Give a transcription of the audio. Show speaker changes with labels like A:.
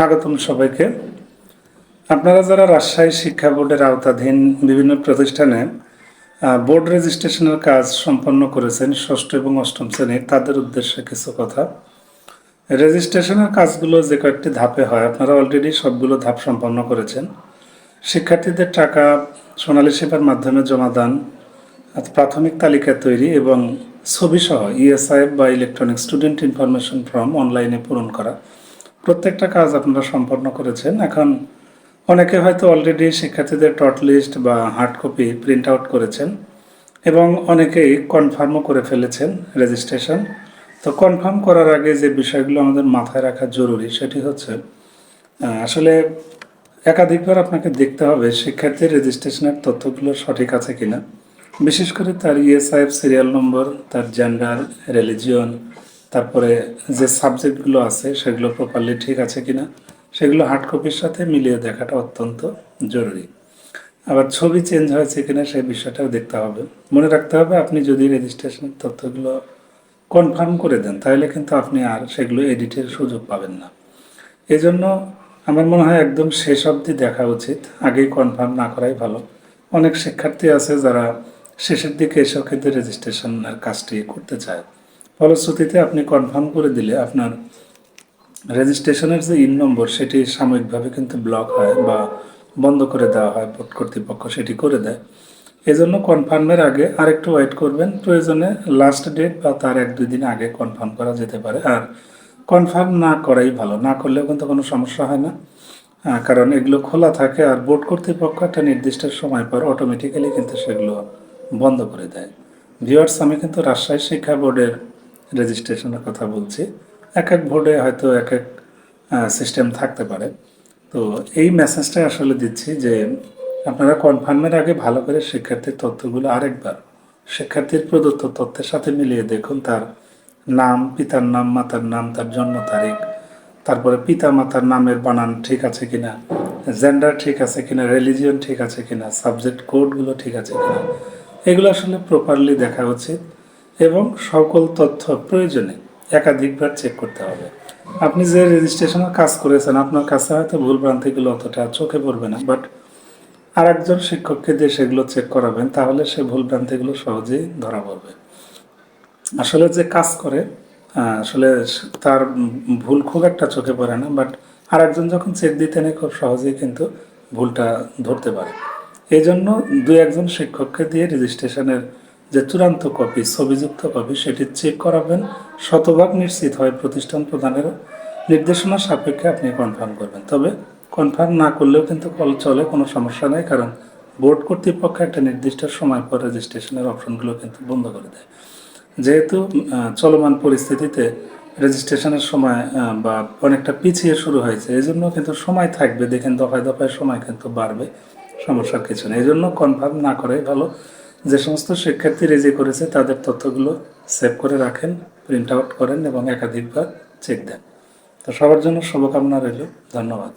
A: স্বাগতম সবাইকে। আপনারা যারা রাজশাহী শিক্ষা বোর্ডের আওতাধীন বিভিন্ন প্রতিষ্ঠানে বোর্ড রেজিস্ট্রেশনের কাজ সম্পন্ন করেছেন ষষ্ঠ এবং অষ্টম শ্রেণির তাদের উদ্দেশ্যে কিছু কথা। রেজিস্ট্রেশনের কাজগুলো যে কয়েকটি ধাপে হয়, আপনারা অলরেডি সবগুলো ধাপ সম্পন্ন করেছেন। শিক্ষার্থীদের টাকা সোনালী সেবার মাধ্যমে জমা দান, প্রাথমিক তালিকা তৈরি এবং ছবি সহ ইএসআইএফ বা ইলেকট্রনিক স্টুডেন্ট ইনফরমেশন ফর্ম অনলাইনে পূরণ করা। প্রত্যেকটা কাজ আপনারা সম্পন্ন করেছেন। এখন অনেকে হয়তো অলরেডি শিক্ষার্থীদের টট লিস্ট বা হার্ড কপি প্রিন্ট আউট করেছেন এবং অনেকেই কনফার্মও করে ফেলেছেন রেজিস্ট্রেশন তো কনফার্ম করার আগে যে বিষয়গুলো আমাদের মাথায় রাখা জরুরি সেটি হচ্ছে আসলে একাধিকবার আপনাকে দেখতে হবে শিক্ষার্থীর রেজিস্ট্রেশনের তথ্যগুলো সঠিক আছে কিনা। বিশেষ করে তার ইএসআইএফ সিরিয়াল নম্বর তার জেন্ডার রিলিজিয়ন তারপরে যে সাবজেক্টগুলো আছে সেগুলো প্রপারলি ঠিক আছে কিনা, সেগুলো হার্ড কপির সাথে মিলিয়ে দেখাটা অত্যন্ত জরুরি। আবার ছবি চেঞ্জ হয়েছে কিনা সেই বিষয়টাও দেখতে হবে। মনে রাখতে হবে আপনি যদি রেজিস্ট্রেশনের তথ্যগুলো কনফার্ম করে দেন, তাহলে কিন্তু আপনি আর সেগুলো এডিটের সুযোগ পাবেন না। এজন্য আমার মনে হয় একদম শেষ অবধি দেখা উচিত। আগেই কনফার্ম না করাই ভালো। অনেক শিক্ষার্থী আছে যারা শেষের দিকে এসব কিন্তু রেজিস্ট্রেশনের কাজটি করতে চায়। ফলশ্রুতিতে আপনি কনফার্ম করে দিলে আপনার রেজিস্ট্রেশনের যে ইন নম্বর সেটি সাময়িকভাবে কিন্তু ব্লক হয় বা বন্ধ করে দেওয়া হয় বোর্ড কর্তৃপক্ষ, সেটি করে দেয়। এজন্য কনফার্মের আগে আরেকটু ওয়েট করবেন। প্রয়োজনে লাস্ট ডেট বা তার এক দুই দিন আগে কনফার্ম করা যেতে পারে। আর কনফার্ম না করাই ভালো। না করলেও কিন্তু কোনো সমস্যা হয় না। কারণ এগুলো খোলা থাকে আর বোর্ড কর্তৃপক্ষ একটা নির্দিষ্ট সময় পর অটোমেটিক্যালি কিন্তু সেগুলো বন্ধ করে দেয়। ভিওয়ার্স আমি কিন্তু রাজশাহী শিক্ষা বোর্ডের রেজিস্ট্রেশনের কথা বলছি। এক এক ভোটে হয়তো এক এক সিস্টেম থাকতে পারে। তো এই মেসেজটাই আসলে দিচ্ছি যে, আপনারা কনফার্মের আগে ভালো করে শিক্ষার্থীর তথ্যগুলো আরেকবার, শিক্ষার্থীর প্রদত্ত তথ্যের সাথে মিলিয়ে দেখুন তার নাম, পিতার নাম, মাতার নাম, তার জন্ম তারিখ, তারপরে পিতা, মাতার নামের বানান ঠিক আছে কিনা জেন্ডার ঠিক আছে কিনা রিলিজিয়ন ঠিক আছে কিনা সাবজেক্ট কোডগুলো ঠিক আছে কিনা, এগুলো আসলে প্রপারলি দেখা উচিত। এবং সকল তথ্য প্রয়োজনে একাধিকবার চেক করতে হবে। আপনি যে রেজিস্ট্রেশনের কাজ করেছেন, আপনার কাছে হয়তো ভুল ভ্রান্তিগুলো অতটা চোখে পড়বে না বাট আর একজন শিক্ষককে দিয়ে সেগুলো চেক করাবেন, তাহলে সে ভুল ভ্রান্তিগুলো সহজেই ধরা পড়বে। আসলে যে কাজ করে আসলে তার ভুল খুব একটা চোখে পড়ে না বাট আর একজন যখন চেক দিতে খুব সহজেই কিন্তু ভুলটা ধরতে পারে। এই জন্য দুই একজন শিক্ষককে দিয়ে রেজিস্ট্রেশনের যে চূড়ান্ত কপি, ছবিযুক্ত কপি সেটি চেক করাবেন। শতভাগ নিশ্চিত হয় প্রতিষ্ঠান প্রদানের নির্দেশনা সাপেক্ষে আপনি কনফার্ম করবেন। তবে কনফার্ম না করলেও কিন্তু কল চলে, কোনো সমস্যা নেই, কারণ বোর্ড কর্তৃপক্ষ একটা নির্দিষ্ট সময় পর রেজিস্ট্রেশনের অপশনগুলো কিন্তু বন্ধ করে দেয়। যেহেতু চলমান পরিস্থিতিতে রেজিস্ট্রেশনের সময় বা অনেকটা পিছিয়ে শুরু হয়েছে এই জন্য কিন্তু সময় থাকবে। দেখেন দফায় দফায় সময় কিন্তু বাড়বে, সমস্যার কিছু নেই। এই জন্য কনফার্ম না করাই ভালো। যে সমস্ত শিক্ষার্থী রেজি করেছে, তাদের তথ্যগুলো সেভ করে রাখেন প্রিন্ট আউট করেন এবং একাধিকবার চেক দেন। তো সবার জন্য শুভকামনা রইল। ধন্যবাদ।